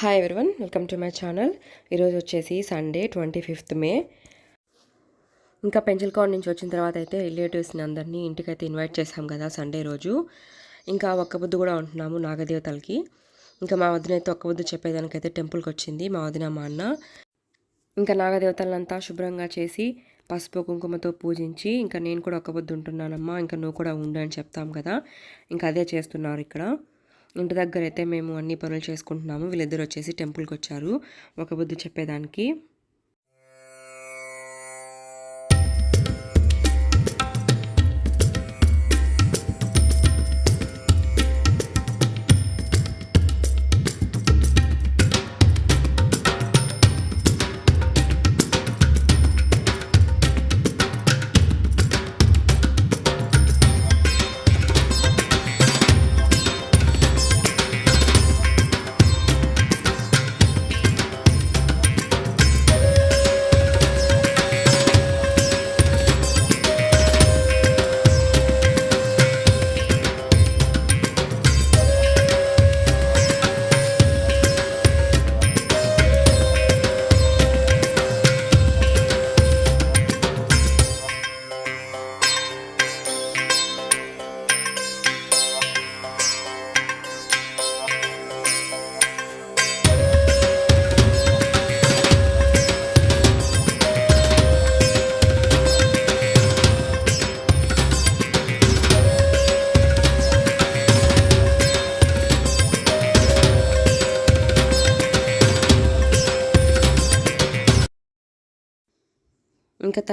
Hi everyone welcome to my channel ఈరోజు వచ్చేసి Sunday twenty fifth మే ఇంకా పెంచల్కౌండ్ నుంచి వచ్చిన తర్వాత అయితే రిలేటివ్స్ని అందరినీ ఇంటికైతే ఇన్వైట్ చేసాం కదా సండే రోజు. ఇంకా ఒక్క బుద్ధి కూడా ఉంటున్నాము నాగదేవతలకి. ఇంకా మా వదిన అయితే ఒక్క బుద్ధు చెప్పేదానికైతే టెంపుల్కి వచ్చింది మా వదిన మా అన్న. ఇంకా నాగదేవతలంతా శుభ్రంగా చేసి పసుపు కుంకుమతో పూజించి ఇంకా నేను కూడా ఒక్క బుద్ధి ఉంటున్నానమ్మా ఇంకా నువ్వు కూడా ఉండు అని చెప్తాం కదా. ఇంకా అదే చేస్తున్నారు ఇక్కడ. ఇంటి దగ్గర అయితే మేము అన్ని పనులు చేసుకుంటున్నాము. వీళ్ళిద్దరు వచ్చేసి టెంపుల్కి వచ్చారు ఒక బుద్ధి చెప్పేదానికి.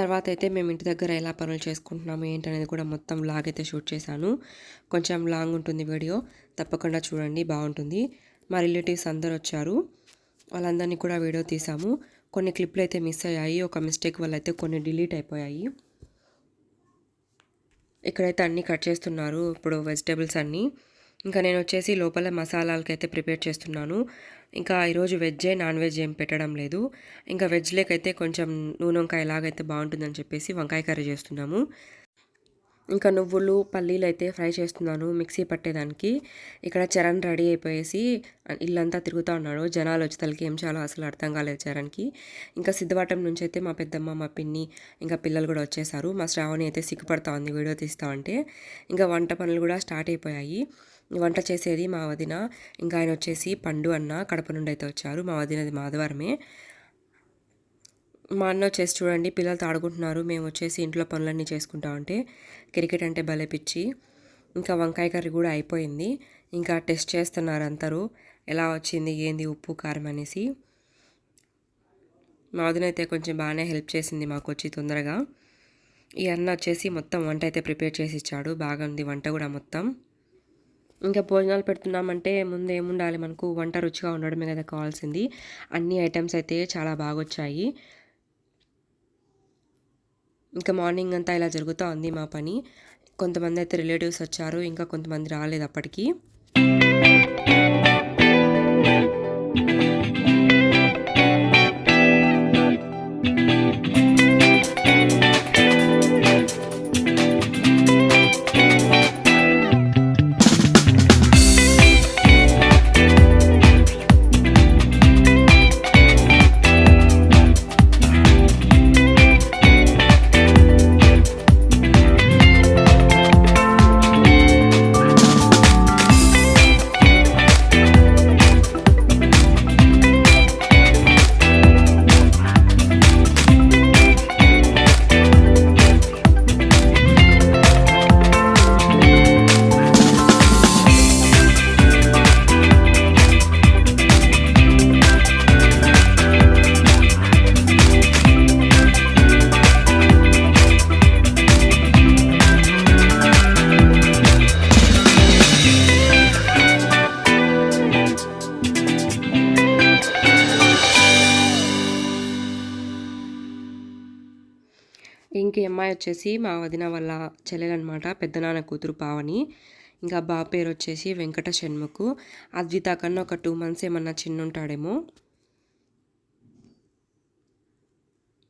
తర్వాత అయితే మేము ఇంటి దగ్గర ఎలా పనులు చేసుకుంటున్నాము ఏంటనేది కూడా మొత్తం లాగ్ అయితే షూట్ చేశాను. కొంచెం లాంగ్ ఉంటుంది వీడియో తప్పకుండా చూడండి బాగుంటుంది. మా రిలేటివ్స్ అందరు వచ్చారు వాళ్ళందరినీ కూడా వీడియో తీసాము. కొన్ని క్లిప్లు అయితే మిస్ అయ్యాయి ఒక మిస్టేక్ వల్ల అయితే కొన్ని డిలీట్ అయిపోయాయి. ఇక్కడైతే అన్నీ కట్ చేస్తున్నారు ఇప్పుడు వెజిటేబుల్స్ అన్నీ. ఇంకా నేను వచ్చేసి లోపల మసాలాలకి అయితే ప్రిపేర్ చేస్తున్నాను. ఇంకా ఈరోజు వెజ్జే నాన్ వెజ్ ఏం పెట్టడం లేదు. ఇంకా వెజ్లేకైతే కొంచెం నూనె వంకాయ ఎలాగైతే బాగుంటుందని చెప్పేసి వంకాయ కర్రీ చేస్తున్నాము. ఇంకా నువ్వులు పల్లీలు అయితే ఫ్రై చేస్తున్నాను మిక్సీ పట్టేదానికి. ఇక్కడ చరణ్ రెడీ అయిపోయేసి ఇల్లంతా తిరుగుతూ ఉన్నాడు. జనాలు వచ్చి తలకి ఏం చాలా అసలు అర్థం కాలేదు చరణ్కి. ఇంకా సిద్ధవాటం నుంచి అయితే మా పెద్దమ్మ మా పిన్ని ఇంకా పిల్లలు కూడా వచ్చేసారు. మా శ్రావణి అయితే సిగ్గుపడతా ఉంది వీడియో తీస్తా ఉంటే ఇంకా వంట పనులు కూడా స్టార్ట్ అయిపోయాయి. వంట చేసేది మా వదిన. ఇంకా ఆయన వచ్చేసి పండు అన్న కడప నుండి అయితే వచ్చారు. మా వదినది మాధవరమే. మా అన్న వచ్చేసి చూడండి పిల్లలతో ఆడుకుంటున్నారు. మేము వచ్చేసి ఇంట్లో పనులన్నీ చేసుకుంటా ఉంటే క్రికెట్ అంటే భలే పిచ్చి. ఇంకా వంకాయ కర్రీ కూడా అయిపోయింది. ఇంకా టెస్ట్ చేస్తున్నారు అందరూ. ఎలా వచ్చింది ఏంది ఉప్పు కారం అనేసి. మా వదిన అయితే కొంచెం బాగానే హెల్ప్ చేసింది మాకు వచ్చి తొందరగా. ఈ అన్న వచ్చేసి మొత్తం వంట అయితే ప్రిపేర్ చేసి ఇచ్చాడు. బాగా ఉంది వంట కూడా మొత్తం. ఇంకా భోజనాలు పెడుతున్నామంటే ముందు ఏముండాలి? మనకు వంట రుచిగా ఉండడమే కదా కావాల్సింది. అన్ని ఐటమ్స్ అయితే చాలా బాగా వచ్చాయి ఇంకా మార్నింగ్ అంతా ఇలా జరుగుతూ ఉంది మా పని. కొంతమంది అయితే రిలేటివ్స్ వచ్చారు ఇంకా కొంతమంది రాలేదు అప్పటికి. అమ్మాయి వచ్చేసి మా వదిన వాళ్ళ చెల్లెలన్నమాట పెద్దనాన్న కూతురు పావని. ఇంకా బాబు పేరు వచ్చేసి వెంకట షణ్ముఖు. అద్విత కన్నా ఒక టూ మంత్స్ ఏమన్నా చిన్న ఉంటాడేమో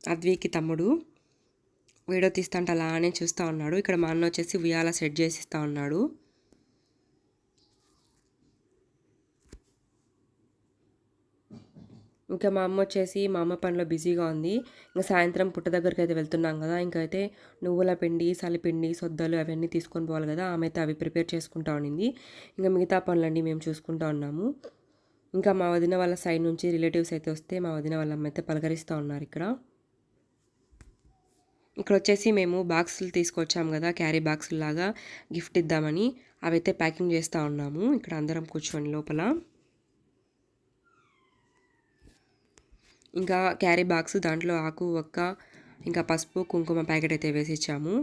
అద్వికి తమ్ముడు. వీడియో తీస్తుంటే అలానే చూస్తూ ఉన్నాడు. ఇక్కడ మా అన్న వచ్చేసి ఉయ్యాల సెట్ చేసిస్తూ ఉన్నాడు. ఇంకా మా అమ్మ వచ్చేసి మా అమ్మ పనిలో బిజీగా ఉంది. ఇంకా సాయంత్రం పుట్ట దగ్గరికి అయితే వెళ్తున్నాం కదా. ఇంకైతే నువ్వుల పిండి సలిపిండి సొద్దలు అవన్నీ తీసుకొని పోవాలి కదా. ఆమె అయితే అవి ప్రిపేర్ చేసుకుంటా ఉండింది. ఇంకా మిగతా పనులన్నీ మేము చూసుకుంటా ఉన్నాము. ఇంకా మా వదిన వాళ్ళ సైడ్ నుంచి రిలేటివ్స్ అయితే వస్తే మా వదిన వాళ్ళ అమ్మ అయితే పలకరిస్తూ ఉన్నారు ఇక్కడ. ఇక్కడ వచ్చేసి మేము బాక్సులు తీసుకొచ్చాము కదా క్యారీ బాక్సులు లాగా గిఫ్ట్ ఇద్దామని. అవైతే ప్యాకింగ్ చేస్తూ ఉన్నాము. ఇక్కడ అందరం కూర్చొని లోపల. ఇంకా క్యారీ బాక్స్ దాంట్లో ఆకు ఒక్క ఇంకా పసుపు కుంకుమ ప్యాకెట్ అయితే వేసి ఇచ్చాము.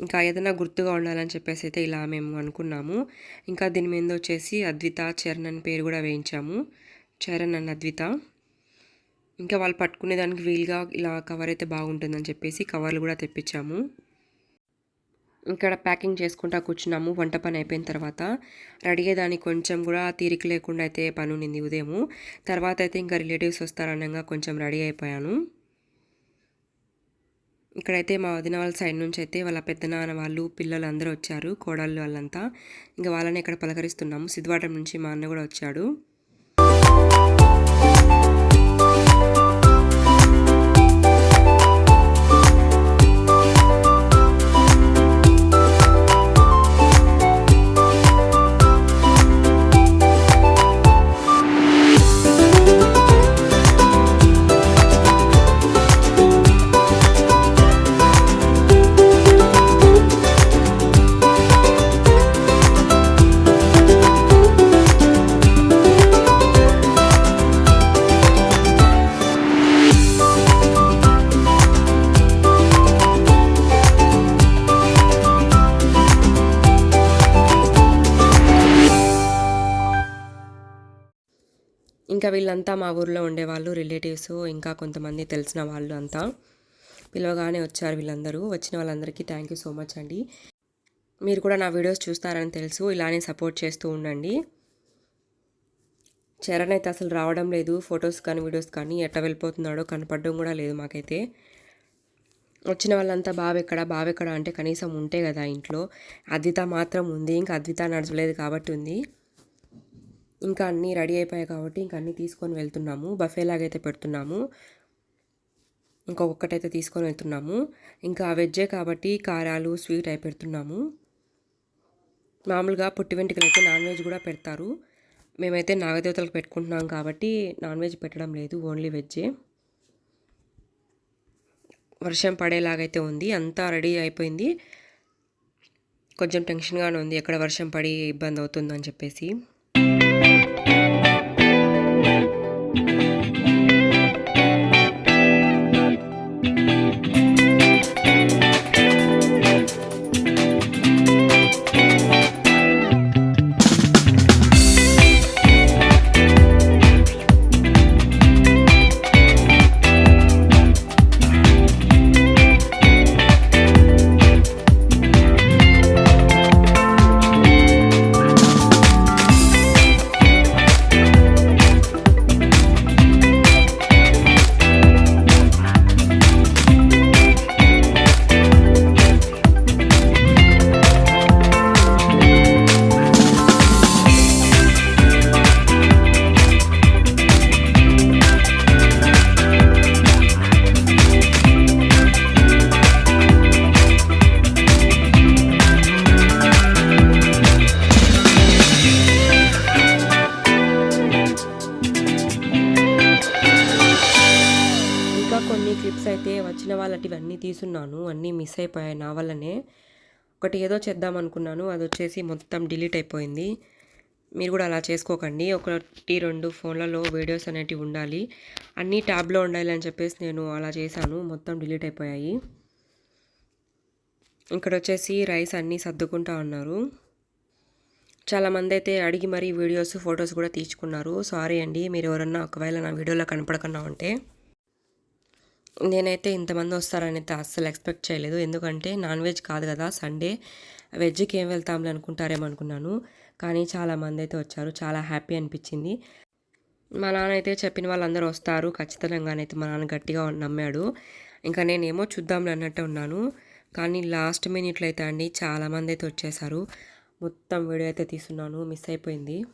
ఇంకా ఏదైనా గుర్తుగా ఉండాలని చెప్పేసి అయితే ఇలా మేము అనుకున్నాము. ఇంకా దీని మీద వచ్చేసి అద్విత చరణ్ అని పేరు కూడా వేయించాము. చరణ్ అని అద్విత. ఇంకా వాళ్ళు పట్టుకునే దానికి వీలుగా ఇలా కవర్ అయితే బాగుంటుందని చెప్పేసి కవర్లు కూడా తెప్పించాము. ఇక్కడ ప్యాకింగ్ చేసుకుంటా కూర్చున్నాము. వంట పని అయిపోయిన తర్వాత రెడీ అయ్యేదానికి కొంచెం కూడా తీరిక లేకుండా అయితే పని ఉండింది ఉదయము తర్వాత అయితే ఇంకా రిలేటివ్స్ వస్తారనగా కొంచెం రెడీ అయిపోయాను. ఇక్కడైతే మా వదిన వాళ్ళ సైడ్ నుంచి అయితే వాళ్ళ పెద్దనాన్న వాళ్ళు పిల్లలు అందరూ వచ్చారు. కోడళ్ళు వాళ్ళంతా. ఇంకా వాళ్ళని ఇక్కడ పలకరిస్తున్నాము. సిద్ధవాటం నుంచి మా అన్న కూడా వచ్చాడు. వీళ్ళంతా మా ఊర్లో ఉండేవాళ్ళు రిలేటివ్స్ ఇంకా కొంతమంది తెలిసిన వాళ్ళు అంతా. పిలవగానే వచ్చారు వీళ్ళందరూ. వచ్చిన వాళ్ళందరికీ థ్యాంక్ యూ సో మచ్ అండి. మీరు కూడా నా వీడియోస్ చూస్తారని తెలుసు. ఇలానే సపోర్ట్ చేస్తూ ఉండండి. చరణ్ అయితే అసలు రావడం లేదు. ఫొటోస్ కానీ వీడియోస్ కానీ ఎట్ట వెళ్ళిపోతున్నాడో కనపడడం కూడా లేదు మాకైతే. వచ్చిన వాళ్ళంతా బావెక్కడ బావెక్కడ అంటే కనీసం ఉంటే కదా ఇంట్లో. అద్విత మాత్రం ఉంది. ఇంకా అద్విత నడచలేదు కాబట్టి ఉంది. ఇంకా అన్నీ రెడీ అయిపోయాయి కాబట్టి ఇంకా అన్నీ తీసుకొని వెళ్తున్నాము. బఫే లాగైతే పెడుతున్నాము. ఇంకొకటైతే తీసుకొని వెళ్తున్నాము. ఇంకా వెజ్జే కాబట్టి కారాలు స్వీట్ అయి పెడుతున్నాము మామూలుగా పుట్టి వెంటికలు అయితే నాన్ వెజ్ కూడా పెడతారు. మేమైతే నాగదేవతలకు పెట్టుకుంటున్నాం కాబట్టి నాన్ వెజ్ పెట్టడం లేదు ఓన్లీ వెజ్జే. వర్షం పడేలాగైతే ఉంది. అంతా రెడీ అయిపోయింది. కొంచెం టెన్షన్గానే ఉంది. ఎక్కడ వర్షం పడి ఇబ్బంది అవుతుందని చెప్పేసి. మిస్ అయిపోయాయి నా వల్లనే. ఒకటి ఏదో చేద్దాం అనుకున్నాను అది వచ్చేసి మొత్తం డిలీట్ అయిపోయింది. మీరు కూడా అలా చేసుకోకండి. ఒకటి రెండు ఫోన్లలో వీడియోస్ అనేటివి ఉండాలి. అన్నీ ట్యాబ్లో ఉండాలి అని చెప్పేసి నేను అలా చేశాను. మొత్తం డిలీట్ అయిపోయాయి. ఇక్కడ వచ్చేసి రైస్ అన్నీ సర్దుకుంటా ఉన్నారు. చాలామంది అయితే అడిగి మరీ వీడియోస్ ఫొటోస్ కూడా తీసుకున్నారు సారీ అండి మీరు ఎవరన్నా ఒకవేళ నా వీడియోలో కనపడకుండా ఉంటే. నేనైతే ఇంతమంది వస్తారని అయితే అస్సలు ఎక్స్పెక్ట్ చేయలేదు. ఎందుకంటే నాన్ వెజ్ కాదు కదా సండే. వెజ్కి ఏం వెళ్తాంలే అనుకుంటారేమో అనుకున్నాను. కానీ చాలామంది అయితే వచ్చారు. చాలా హ్యాపీ అనిపించింది. మా నాన్న అయితే చెప్పిన వాళ్ళందరూ వస్తారు. ఖచ్చితంగానైతే మా నాన్న గట్టిగా నమ్మాడు. ఇంకా నేనేమో చూద్దాంలే అన్నట్టు ఉన్నాను. కానీ లాస్ట్ మినిట్లో అయితే అండి చాలామంది అయితే వచ్చేసారు. మొత్తం వీడియో అయితే తీస్తున్నాను. మిస్ అయిపోయింది.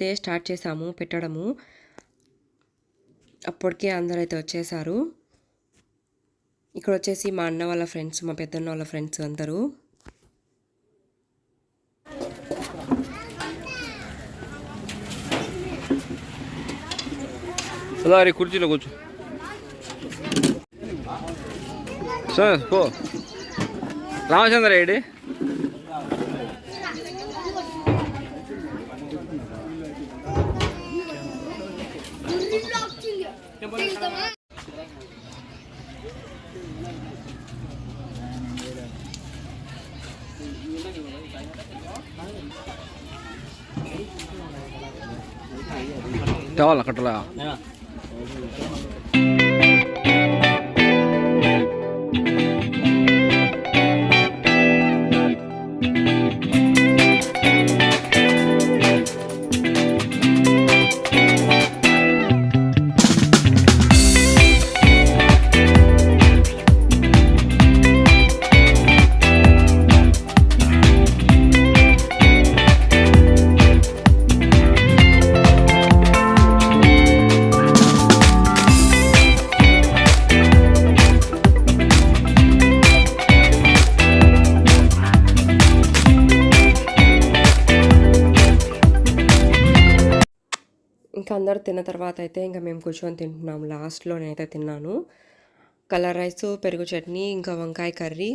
అయితే స్టార్ట్ చేసాము పెట్టడము. అప్పటికే అందరూ అయితే వచ్చేసారు. ఇక్కడ వచ్చేసి మా అన్న వాళ్ళ ఫ్రెండ్స్ మా పెద్దన్న వాళ్ళ ఫ్రెండ్స్ అందరూ. సదారి కుర్చీలో కూర్చో. సార్ పో. రామచంద్ర ఏడి? Tawala katala. Yeah. ఇంకా మేము కూర్చొని తింటున్నాం. లాస్ట్లో నేనైతే తిన్నాను. కలర్ రైస్ పెరుగు చట్నీ ఇంకా వంకాయ కర్రీ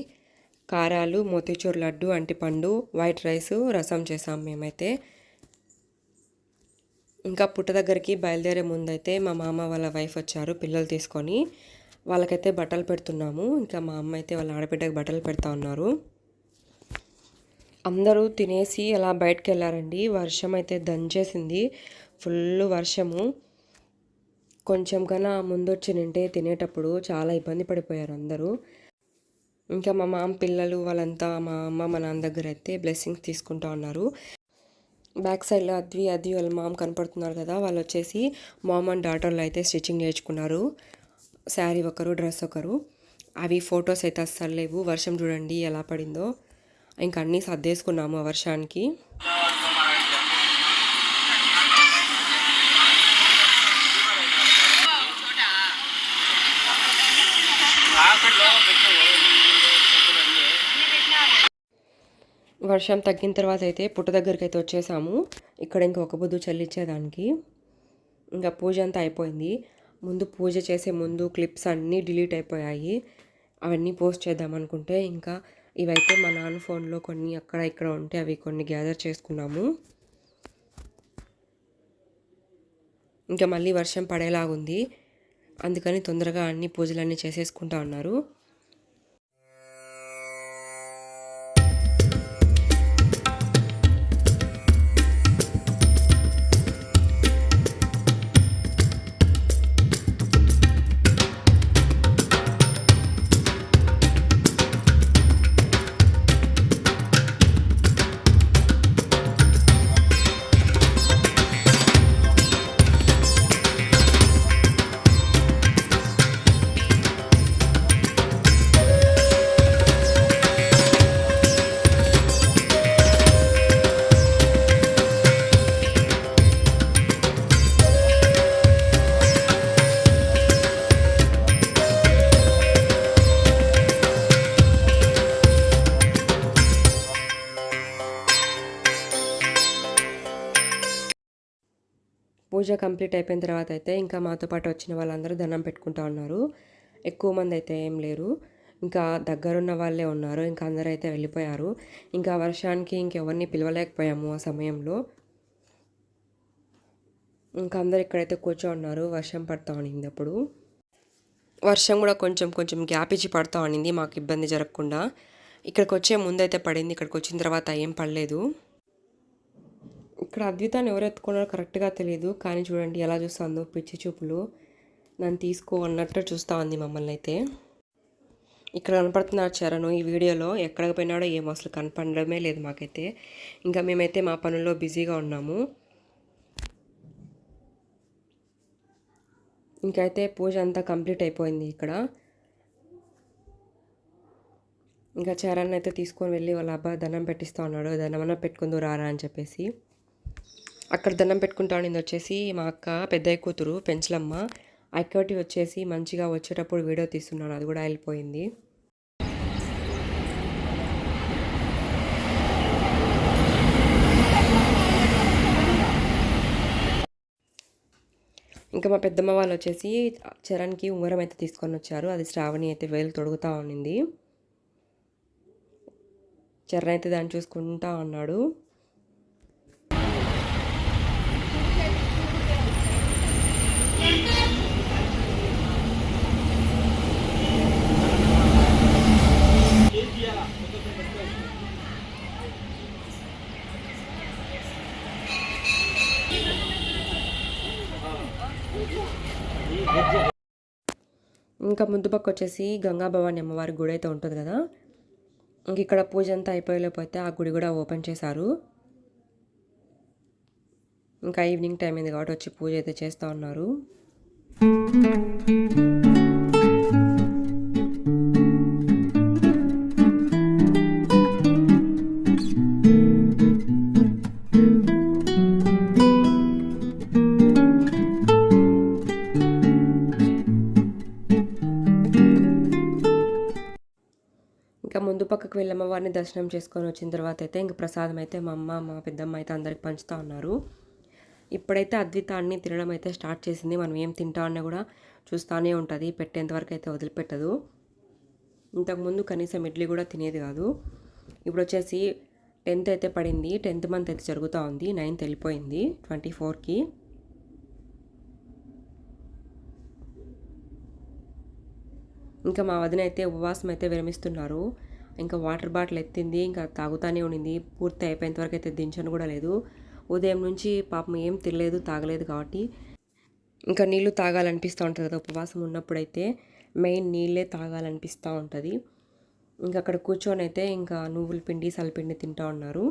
కారాలు మోతీచూర్ లడ్డు అంటిపండు వైట్ రైస్ రసం చేసాం మేమైతే. ఇంకా పుట్ట దగ్గరికి బయలుదేరే ముందైతే మా మామ వాళ్ళ వైఫ్ వచ్చారు పిల్లలు తీసుకొని. వాళ్ళకైతే బట్టలు పెడుతున్నాము. ఇంకా మా అమ్మ అయితే వాళ్ళ ఆడబిడ్డకి బట్టలు పెడతా ఉన్నారు. అందరూ తినేసి అలా బయటకు వెళ్ళారండి. వర్షం అయితే దంచేసింది. ఫుల్ వర్షము. కొంచెం కన్నా ముందొచ్చి నింటే తినేటప్పుడు చాలా ఇబ్బంది పడిపోయారు అందరూ. ఇంకా మా మామ పిల్లలు వాళ్ళంతా మా అమ్మ మా నాన్న దగ్గర అయితే బ్లెస్సింగ్స్ తీసుకుంటా ఉన్నారు. బ్యాక్ సైడ్లో అద్వి అద్వి వాళ్ళ మామ కనపడుతున్నారు కదా వాళ్ళు వచ్చేసి మామ్ అండ్ డాటర్లు అయితే స్టిచ్చింగ్ నేర్చుకున్నారు. శారీ ఒకరు డ్రెస్ ఒకరు. అవి ఫొటోస్ అయితే అస్సలు లేవు. వర్షం చూడండి ఎలా పడిందో. ఇంకా అన్నీ సర్దేసుకున్నాము ఆ వర్షానికి. వర్షం తగ్గిన తర్వాత అయితే పుట్ట దగ్గరికి అయితే వచ్చేసాము. ఇక్కడ ఇంకొక బుద్ధు చెల్లించేదానికి ఇంకా పూజ అంతా అయిపోయింది. ముందు పూజ చేసే ముందు క్లిప్స్ అన్నీ డిలీట్ అయిపోయాయి. అవన్నీ పోస్ట్ చేద్దాం అనుకుంటే ఇంకా ఇవైతే మా నాన్న ఫోన్లో కొన్ని అక్కడ ఇక్కడ ఉంటే అవి కొన్ని గ్యాదర్ చేసుకున్నాము. ఇంకా మళ్ళీ వర్షం పడేలాగుంది. అందుకని తొందరగా అన్ని పూజలన్నీ చేసేసుకుంటా ఉన్నారు. పూజ కంప్లీట్ అయిపోయిన తర్వాత అయితే ఇంకా మాతో పాటు వచ్చిన వాళ్ళందరూ దండం పెట్టుకుంటా ఉన్నారు. ఎక్కువ మంది అయితే ఏం లేరు. ఇంకా దగ్గరున్న వాళ్ళే ఉన్నారు. ఇంకా అందరూ అయితే వెళ్ళిపోయారు. ఇంకా వర్షానికి ఇంకెవరిని పిలవలేకపోయాము ఆ సమయంలో. ఇంకా అందరు ఇక్కడైతే కూర్చో ఉన్నారు. వర్షం పడతా ఉండింది అప్పుడు. వర్షం కూడా కొంచెం కొంచెం గ్యాప్ ఇచ్చి పడతా ఉండింది మాకు ఇబ్బంది జరగకుండా. ఇక్కడికి వచ్చే ముందైతే పడింది. ఇక్కడికి వచ్చిన తర్వాత ఏం పడలేదు. ఇక్కడ అద్వితాన్ని ఎవరు ఎత్తుకున్నారో కరెక్ట్గా తెలియదు కానీ చూడండి ఎలా చూస్తుందో పిచ్చి చూపులు. నన్ను తీసుకో అన్నట్టు చూస్తూ ఉంది మమ్మల్ని అయితే. ఇక్కడ కనపడుతున్నారు చరణ్ ఈ వీడియోలో ఎక్కడికి పోయినాడో ఏమో అసలు కనపడమే లేదు మాకైతే. ఇంకా మేమైతే మా పనుల్లో బిజీగా ఉన్నాము. ఇంకైతే పూజ అంతా కంప్లీట్ అయిపోయింది ఇక్కడ. ఇంకా చరణ్ అయితే తీసుకొని వెళ్ళి వాళ్ళ అబ్బాయి దండం పెట్టిస్తూ ఉన్నాడు దండమన్నా పెట్టుకుందు రారా అని చెప్పేసి. అక్కడ దండం పెట్టుకుంటా ఉండింది వచ్చేసి మా అక్క పెద్దయ్య కూతురు పెంచలమ్మ అక్కటి వచ్చేసి మంచిగా వచ్చేటప్పుడు వీడియో తీస్తున్నాను అది కూడా వెళ్ళిపోయింది. ఇంకా మా పెద్దమ్మ వాళ్ళు వచ్చేసి చరణ్కి ఉంగరం అయితే తీసుకొని వచ్చారు. అది శ్రావణి అయితే వేలు తొడుగుతూ ఉన్నింది. చరణ్ అయితే దాన్ని చూసుకుంటా ఉన్నాడు. ఇంకా ముందు పక్క వచ్చేసి గంగాభవాని అమ్మవారి గుడి అయితే ఉంటుంది కదా. ఇంక ఇక్కడ పూజ అంతా అయిపోయలేకపోతే ఆ గుడి కూడా ఓపెన్ చేశారు. ఇంకా ఈవినింగ్ టైం అయింది కాబట్టి వచ్చి పూజ అయితే చేస్తూ ఉన్నారు. పక్కకు వెళ్ళి అమ్మవారిని దర్శనం చేసుకొని వచ్చిన తర్వాత అయితే ఇంక ప్రసాదం అయితే మా అమ్మ మా పెద్దమ్మ అయితే అందరికి పంచుతూ ఉన్నారు. ఇప్పుడైతే అద్విత అన్ని తినడం అయితే స్టార్ట్ చేసింది. మనం ఏం తింటా అన్నా కూడా చూస్తూనే ఉంటుంది. పెట్టేంతవరకు అయితే వదిలిపెట్టదు. ఇంతకుముందు కనీసం ఇడ్లీ కూడా తినేది కాదు. ఇప్పుడు వచ్చేసి టెన్త్ అయితే పడింది. టెన్త్ మంత్ అయితే జరుగుతూ ఉంది. నైన్త్ వెళ్ళిపోయింది ట్వంటీ ఫోర్కి. ఇంకా మా వదిన అయితే ఉపవాసం అయితే విరమిస్తున్నారు. ఇంకా వాటర్ బాటిల్ ఎత్తింది ఇంకా తాగుతానే ఉండింది. పూర్తి అయిపోయేంత వరకు అయితే దించను కూడా లేదు. ఉదయం నుంచి పాపం ఏం తినలేదు తాగలేదు కాబట్టి. ఇంకా నీళ్ళు తాగాలనిపిస్తూ ఉంటుంది కదా ఉపవాసం ఉన్నప్పుడైతే మెయిన్ నీళ్ళే తాగాలనిపిస్తూ ఉంటుంది. ఇంకా అక్కడ కూర్చొని అయితే ఇంకా నువ్వుల పిండి సలపిండి తింటూ ఉన్నారు.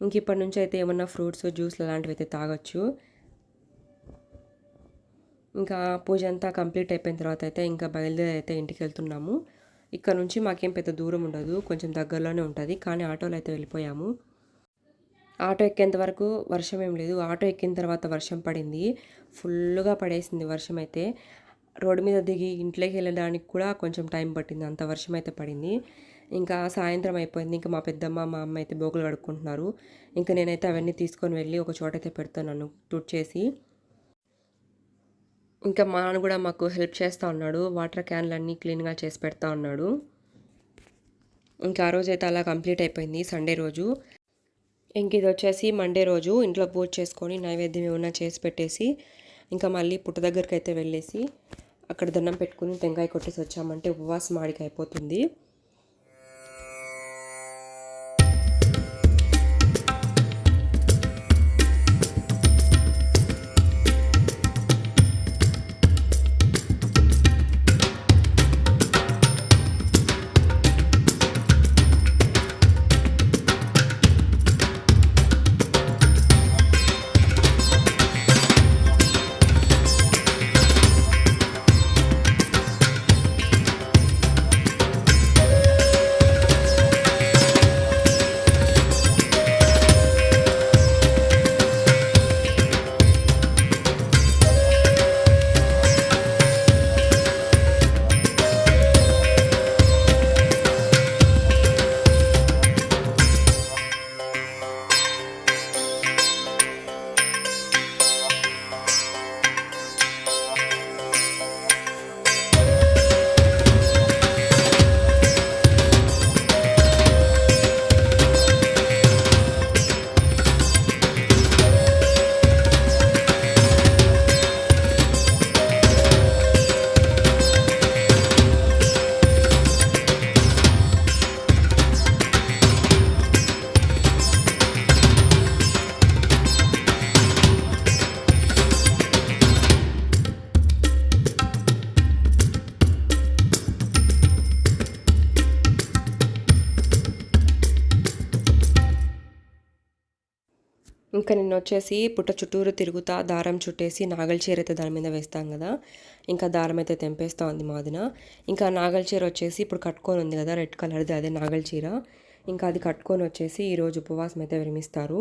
ఇంక ఇప్పటి నుంచి అయితే ఏమన్నా ఫ్రూట్స్ జ్యూస్లు అలాంటివి అయితే తాగొచ్చు. ఇంకా పూజ అంతా కంప్లీట్ అయిపోయిన తర్వాత అయితే ఇంకా బయలుదేరి అయితే ఇంటికి వెళ్తున్నాము. ఇక్కడ నుంచి మాకేం పెద్ద దూరం ఉండదు కొంచెం దగ్గరలోనే ఉంటుంది. కానీ ఆటోలో అయితే వెళ్ళిపోయాము. ఆటో ఎక్కేంత వరకు వర్షం ఏం లేదు. ఆటో ఎక్కిన తర్వాత వర్షం పడింది. ఫుల్గా పడేసింది వర్షం అయితే. రోడ్డు మీద దిగి ఇంట్లోకి వెళ్ళడానికి కూడా కొంచెం టైం పట్టింది. అంత వర్షం అయితే పడింది. ఇంకా సాయంత్రం అయిపోయింది. ఇంకా మా పెద్దమ్మ మా అమ్మ అయితే బోగులు కడుక్కుంటున్నారు ఇంకా నేనైతే అవన్నీ తీసుకొని వెళ్ళి ఒక చోట అయితే పెడతానను టూట్ చేసి. ఇంకా మా నాన్న కూడా మాకు హెల్ప్ చేస్తూ ఉన్నాడు. వాటర్ క్యాన్లన్నీ క్లీన్గా చేసి పెడతా ఉన్నాడు. ఇంకా ఆ రోజు అయితే అలా కంప్లీట్ అయిపోయింది సండే రోజు. ఇంక ఇది వచ్చేసి మండే రోజు ఇంట్లో పూజ చేసుకొని నైవేద్యం ఏమైనా చేసి పెట్టేసి ఇంకా మళ్ళీ పుట్ట దగ్గరికి అయితే వెళ్ళేసి అక్కడ దండం పెట్టుకుని టెంకాయ కొట్టేసి వచ్చామంటే ఉపవాసం మాడికి అయిపోతుంది. ఇంకా నిన్న వచ్చేసి పుట్ట చుట్టూరు తిరుగుతా దారం చుట్టేసి నాగల చీర అయితే దాని మీద వేస్తాం కదా. ఇంకా దారం అయితే తెంపేస్తా ఉంది మాదిన. ఇంకా నాగల చీర వచ్చేసి ఇప్పుడు కట్టుకొని ఉంది కదా రెడ్ కలర్ది అదే నాగల చీర. ఇంకా అది కట్టుకొని వచ్చేసి ఈరోజు ఉపవాసం అయితే విరమిస్తారు.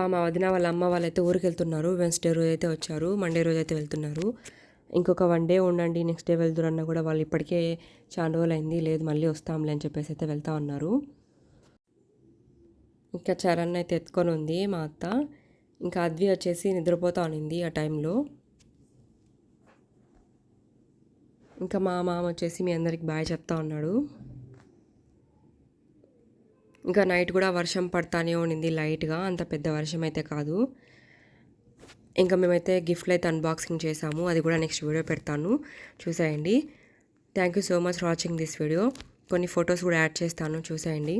ఇంకా మా వదిన వాళ్ళ అమ్మ వాళ్ళైతే ఊరికి వెళ్తున్నారు వెన్స్డే రోజు అయితే వచ్చారు. మండే రోజు అయితే వెళ్తున్నారు. ఇంకొక వన్ డే ఉండండి నెక్స్ట్ డే వెళ్తురన్నా కూడా వాళ్ళు ఇప్పటికే చాలా రోజులు అయింది లేదు మళ్ళీ వస్తాంలే అని చెప్పేసి అయితే వెళ్తా ఉన్నారు. ఇంకా చరణ్ అయితే ఎత్తుకొని ఉంది మా అత్త. ఇంకా అద్వి వచ్చేసి నిద్రపోతా ఉన్నింది ఆ టైంలో ఇంకా మా మామ వచ్చేసి మీ అందరికి బాయ్ చెప్తా ఉన్నాడు. ఇంకా నైట్ కూడా వర్షం పడతానే ఉండింది లైట్గా అంత పెద్ద వర్షం అయితే కాదు. ఇంకా మేమైతే గిఫ్ట్లు అయితే అన్బాక్సింగ్ చేసాము అది కూడా నెక్స్ట్ వీడియో పెడతాను. చూసేయండి. Thank you so much for watching this video కొన్ని ఫొటోస్ కూడా యాడ్ చేస్తాను చూసేయండి.